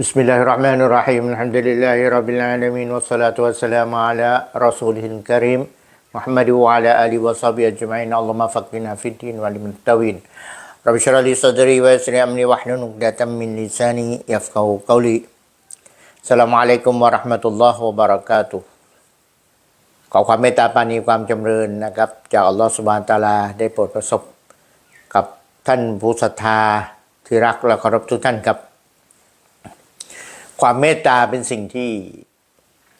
بسم الله الرحمن الرحيم الحمد لله رب العالمين والصلاة والسلام على رسوله الكريم محمد وعلى آله وصحبه أجمعين اللهم فقنا في الدين وعلم التوين رب اشرح لي صدري ويسر لي أمري واحلل عقدة من لساني يفقهوا قولي السلام عليكم ورحمة الله وبركاته ขอความเมตตาปรานีความจำเริญนะครับ จากอัลลอฮฺสุบานตะอาลาได้โปรดประสบกับท่านผู้ศรัทธาที่รักและเคารพทุกท่านครับ ความเมตตาเป็นสิ่งที่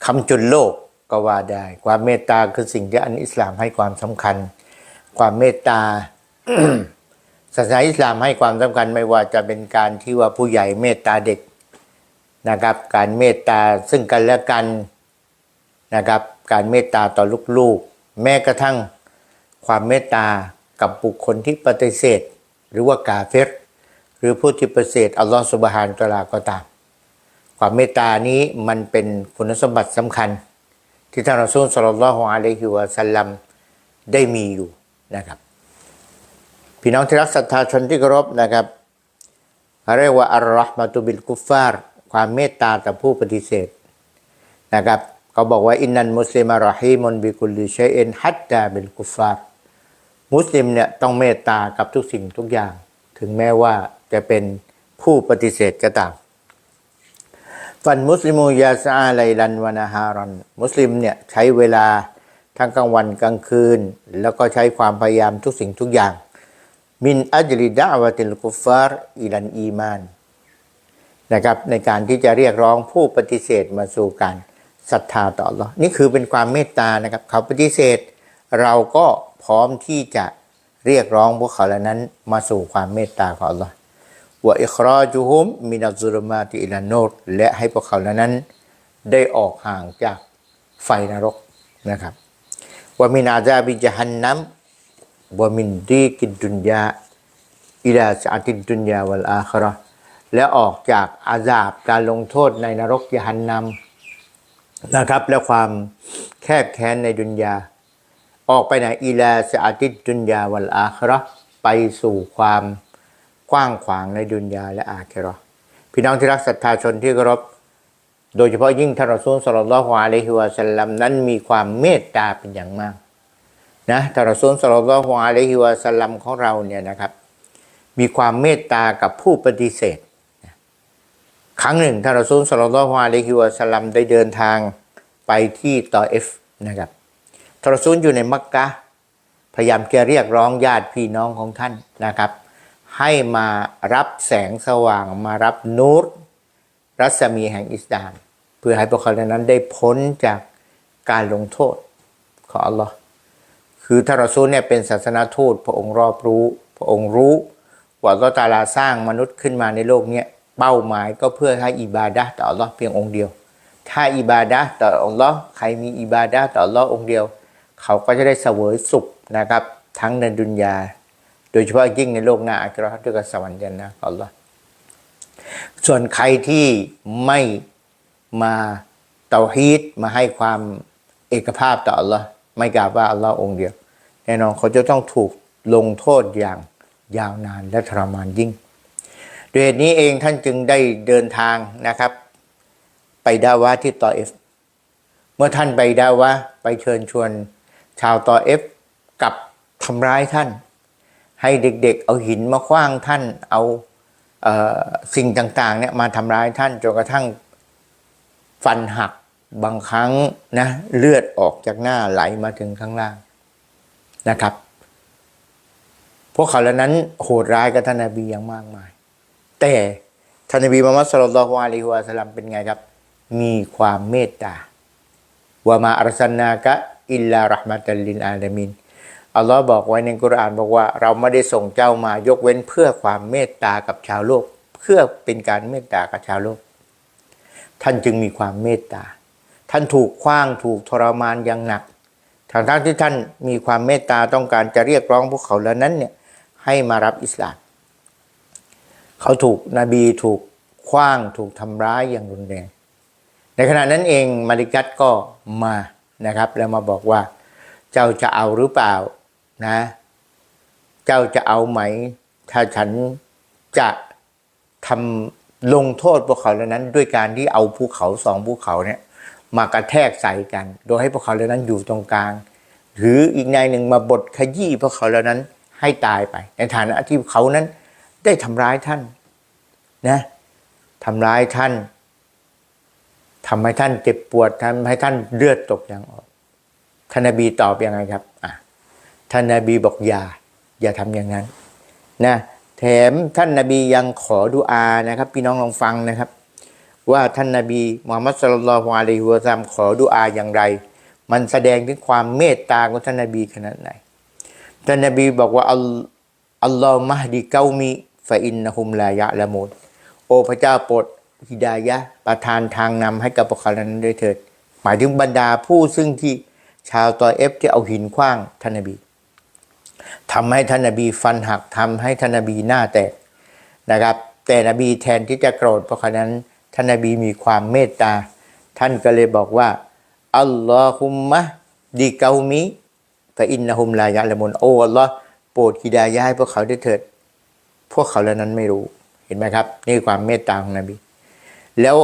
คำจุนโลกก็ว่าได้ ความเมตตาคือสิ่งที่อันอิสลามให้ความสำคัญ ความเมตตาศาสนาอิสลามให้ความสำคัญไม่ว่าจะเป็นการที่ว่าผู้ใหญ่เมตตาเด็กนะครับ การเมตตาซึ่งกันและกันนะครับ การเมตตาต่อลูกๆ แม้กระทั่งความเมตตากับบุคคลที่ปฏิเสธ หรือว่ากาเฟรหรือผู้ที่ปฏิเสธอัลลอฮฺสุบฮานตะลาก็ตาม ความเมตตานี้มันเป็นคุณสมบัติสำคัญ ที่ท่านรอซูลสลลัลลอฮุอะลัยฮิวะสัลลัมได้มีอยู่นะครับ พี่น้องที่รักศรัทธาชนที่เคารพนะครับเรียกว่าอัลลอฮ์มาตุบิลกุฟฟาร์ความเมตตาต่อผู้ปฏิเสธนะครับเขาบอกว่าอินนันมุสลิมารอฮีมุนบิกุลิชัยเอ็นฮัตตาบิลกุฟฟาร์มุสลิมเนี่ยต้องเมตตากับทุกสิ่งทุกอย่าง ถึงแม้ว่าจะเป็นผู้ปฏิเสธก็ตาม ฟันมุสลิมูยาซาไลลันวานาฮารันมุสลิมเนี่ยใช้เวลาทั้งกลางวันกลางคืน แล้วก็ใช้ความพยายามทุกสิ่งทุกอย่าง มินอัจลิดาวะติลกุฟาร์อิลันอีมานนะครับในการที่จะเรียกร้องผู้ปฏิเสธมาสู่การศรัทธาต่อ Allah นี่คือเป็นความเมตตานะครับ เขาปฏิเสธ เราก็พร้อมที่จะเรียกร้องพวกเขาเหล่านั้นมาสู่ความเมตตาของ Allah วะอิคราจุฮุมมินัซุลมาติอิลานโนดและให้พวกเขาเหล่านั้นได้ออกห่างจากไฟนรกนะครับว่ามินาจาบิจฮันนัมว่ามินดีกิดดุนยาอิลาสอาติดดุนยาวัลอาคราและออกจากอาซาบการลงโทษในนรกยฮันนัมนะครับ และความแคบแค้นในดุนยา ออกไปไหนอิลาสอาติดดุนยาวัลอาคราไปสู่ความ กว้างขวางในดุนยาและอาเคราะห์พี่น้องที่รักศรัทธาชนที่เคารพโดยเฉพาะยิ่งท่านรอซูลสลลัลฮุอะลัยฮิวะสัลลัมนั้นมีความเมตตาเป็นอย่างมากนะท่านรอซูลสลลัลฮุอะลัยฮิวะสัลลัมของเราเนี่ยนะครับ มีความเมตตากับผู้ปฏิเสธครั้งหนึ่งท่านรอซูลสลลัลฮุอะลัยฮิวะสัลลัมได้เดินทางไปที่ตอเอฟนะครับท่านรอซูลอยู่ในมักกะพยายามจะเรียกร้องญาติพี่น้องของท่านนะครับ ให้มารับแสงสว่างมารับนูรรัศมีแห่งอิสลาม เพื่อให้พวกเขาเหล่านั้นได้พ้นจากการลงโทษของอัลลอฮ์คือทารซูลเนี่ยเป็นศาสนาทูตพระองค์รอบรู้ พระองค์รู้ว่าอัลลอฮ์ตาลาสร้างมนุษย์ขึ้นมาในโลกเนี้ยเป้าหมายก็เพื่อให้อิบาดะต่ออัลลอฮ์เพียงองค์เดียว ถ้าอิบาดะต่ออัลลอฮ์ใครมีอิบาดะต่ออัลลอฮ์องค์เดียว เขาก็จะได้เสวยสุขนะครับ ทั้งในดุนยา โดยเฉพาะยิ่งในโลกหน้าอัคราด้วยกับสวรรค์ยันนะอัลลอฮ์ส่วนใครที่ไม่มาเตาฮีดมาให้ความเอกภาพต่ออัลลอฮ์ไม่กล่าวว่าอัลลอฮ์องค์เดียว แน่นอนเขาจะต้องถูกลงโทษอย่างยาวนานและทรมานยิ่งด้วยเหตุนี้เองท่านจึงได้เดินทางนะครับ ไปดาวะที่ตอเอฟ เมื่อท่านไปดาวะไปเชิญชวนชาวตอเอฟกลับทำร้ายท่าน ให้เด็กๆ เอาหินมาคว้างท่าน เอาเออสิ่งต่างๆเนี่ยมาทำร้ายท่านจนกระทั่งฟันหักบางครั้งนะเลือดออกจากหน้าไหลมาถึงข้างล่างนะครับ พวกเขาเหล่านั้นโหดร้ายกับท่านนบีอย่างมากมาย แต่ท่านนบีมุฮัมมัดสุลลัลลอฮุอะลัยฮิวะสัลลัมเป็นไงครับ มีความเมตตาว่ามาอัลสันนากะอิลลา rah มะตัลลิลอาลามิน อัลลอฮ์บอกไว้ในกุรอานบอกว่าเราไม่ได้ส่งเจ้ามายกเว้นเพื่อความเมตตากับชาวโลก เพื่อเป็นการเมตตากับชาวโลก ท่านจึงมีความเมตตา ท่านถูกขว้างถูกทรมานอย่างหนักทางทั้งที่ท่านมีความเมตตาต้องการจะเรียกร้องพวกเขาเหล่านั้นเนี่ยให้มารับอิสลาม เขาถูกนบีถูกขว้างถูกทำร้ายอย่างรุนแรง ในขณะนั้นเองมาริกัตก็มานะครับ แล้วมาบอกว่าเจ้าจะเอาหรือเปล่า นะ เจ้าจะเอาไหม ถ้าฉันจะทำลงโทษพวกเขาเหล่านั้น ด้วยการที่เอาภูเขาสองภูเขาเนี่ย มากระแทกใส่กัน โดยให้พวกเขาเหล่านั้นอยู่ตรงกลาง หรืออีกนายหนึ่งมาบดขยี้พวกเขาเหล่านั้นให้ตายไป ในฐานะที่เขานั้นได้ทำร้ายท่านนะทำร้ายท่านทำให้ท่านเจ็บปวดทำให้ท่านเลือดตกยางออกท่านนบีตอบยังไงครับอะ ท่านนบีบอกอย่า อย่าทำอย่างนั้นนะแถมท่านนบียังขอดุอานะครับ พี่น้องลองฟังนะครับ ว่าท่านนบีมุฮัมมัดสุลลัลฮุอะลัยฮิวซัลลัมขอดุอาอย่างไร มันแสดงถึงความเมตตาของท่านนบีขนาดไหนท่านนบีบอกว่าอัลลอฮ์มะฮดีเกามีฟะอินนะฮุมลายะละมูนโอพระเจ้าโปรดฮิดายะประทานทางนำให้กับพวกเขานั้นด้วยเถิด หมายถึงบรรดาผู้ซึ่งที่ชาวตอเอฟที่เอาหินขว้างท่านนบี ทำให้ท่านนบีฟันหักทำให้ท่านนบีหน้าแตกนะครับ แต่นบีแทนที่จะโกรธเพราะเขนั้นท่านนบีมีความเมตตา ท่านก็เลยบอกว่าอัลลอฮุมมะดีเกามิฟะอินนะฮุมลายะละมุนโอ้อัลลอฮ์โปรดฮิดายะห์ให้พวกเขาได้เถิด พวกเขาเหล่านั้นไม่รู้เห็นไหมครับ นี่ความเมตตาของนบี แล้ว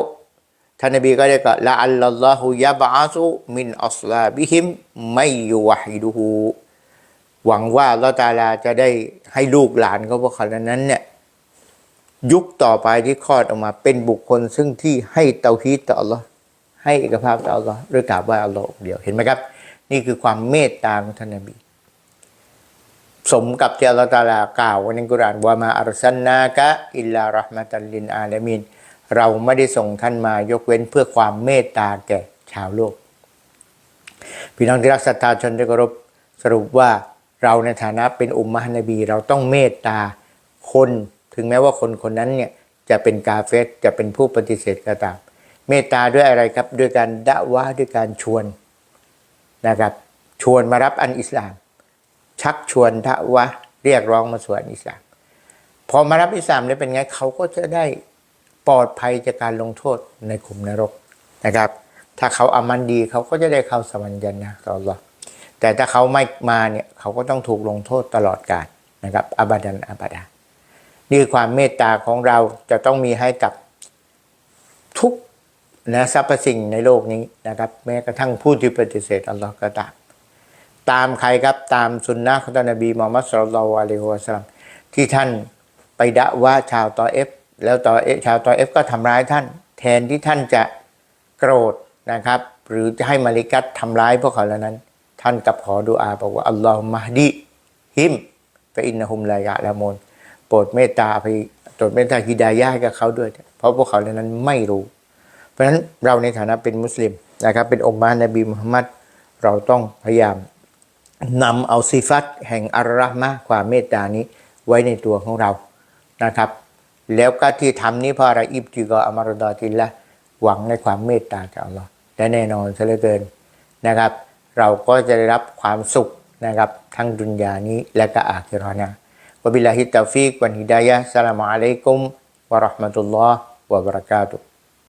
ท่านนบีก็ได้กล่าวละอัลลอฮุยะบะอาซุมินอัสลาบิฮิมไม่ยูวะฮิดูฮู หวังว่าลอตาลาจะได้ให้ลูกหลานของพวกเขาเหล่านั้นเนี่ยยุคต่อไปที่คลอดออกมาเป็นบุคคลซึ่งที่ให้เตาฮีดต่ออัลลอฮ์ให้เอกภาพต่ออัลลอฮ์ด้วยกราบไหว้อัลลอฮ์องค์เดียวเห็นไหมครับ นี่คือความเมตตาของท่านนบีสมกับที่อัลลอฮ์ตาลากล่าวในกุรานว่ามาอัลซันนากะอิลลาระห์มะตัลลินอาลามีนเราไม่ได้ส่งท่านมายกเว้นเพื่อความเมตตาแก่ชาวโลก พี่น้องที่รักศรัทธาชนที่เคารพสรุปว่า เราในฐานะเป็นอุมมะนบีเราต้องเมตตาคน ถึงแม้ว่าคนคนนั้นเนี่ยจะเป็นกาเฟสจะเป็นผู้ปฏิเสธก็ตาม เมตตาด้วยอะไรครับ ด้วยการดะวะด้วยการชวนนะครับ ชวนมารับอันอิสลาม ชักชวนดะวะเรียกร้องมาสู่อันอิสลาม พอมารับอิสลามแล้วเป็นไงเขาก็จะได้ปลอดภัยจากการลงโทษในขุมนรกนะครับ ถ้าเขาอามันดีเขาก็จะได้เข้าสวรรค์ยันนะต่อรอ แต่ถ้าเขาไม่มาเนี่ยเขาก็ต้องถูกลงโทษตลอดกาลนะครับอาบัดันอาบัดานี่คือความเมตตาของเราจะต้องมีให้กับทุกนะสรรพสิ่งในโลกนี้นะครับ แม้กระทั่งผู้ที่ปฏิเสธอัลลอฮ์ก็ตามตามใครครับตามสุนนะของท่านนบีมูฮัมมัดสุลลัลอฮุอะลัยฮิวะสัลลัมที่ท่านไปดะว่าชาวตอเอฟ แล้วตอเอฟชาวตอเอฟก็ทำร้ายท่าน แทนที่ท่านจะโกรธนะครับ หรือจะให้มาลิกัตทำร้ายพวกเขาเหล่านั้น ท่านกับขอดุอาบอกว่าอัลลอฮุมะฮดีฮิมฟะอินนะฮุมลายะละมุนโปรดเมตตาไปโปรดเมตตาฮิดายะห์ให้กับเขาด้วย เพราะพวกเขาเหล่านั้นไม่รู้ เพราะฉะนั้นเราในฐานะเป็นมุสลิมนะครับ เป็นองค์มานบีมุฮัมมัดเราต้องพยายามนำเอาซิฟัตแห่งอัลลอฮ์มะความเมตตานี้ไว้ในตัวของเรานะครับ แล้วก็ที่ทำนี้เพราะอะไรอิบติกออมารดอติลละหวังในความเมตตาจากอัลลอฮ์และแน่นอนเสียเหลือเกินนะครับ เราก็จะได้รับความสุขนะครับทั้งดุนยานี้และก็อาคิราะนะวะบิลลาฮิตตฟิกวันฮิดายะสลามอะลัยกุมวะราะห์มะตุลลอฮ์วะบะเราะกาตุฮ์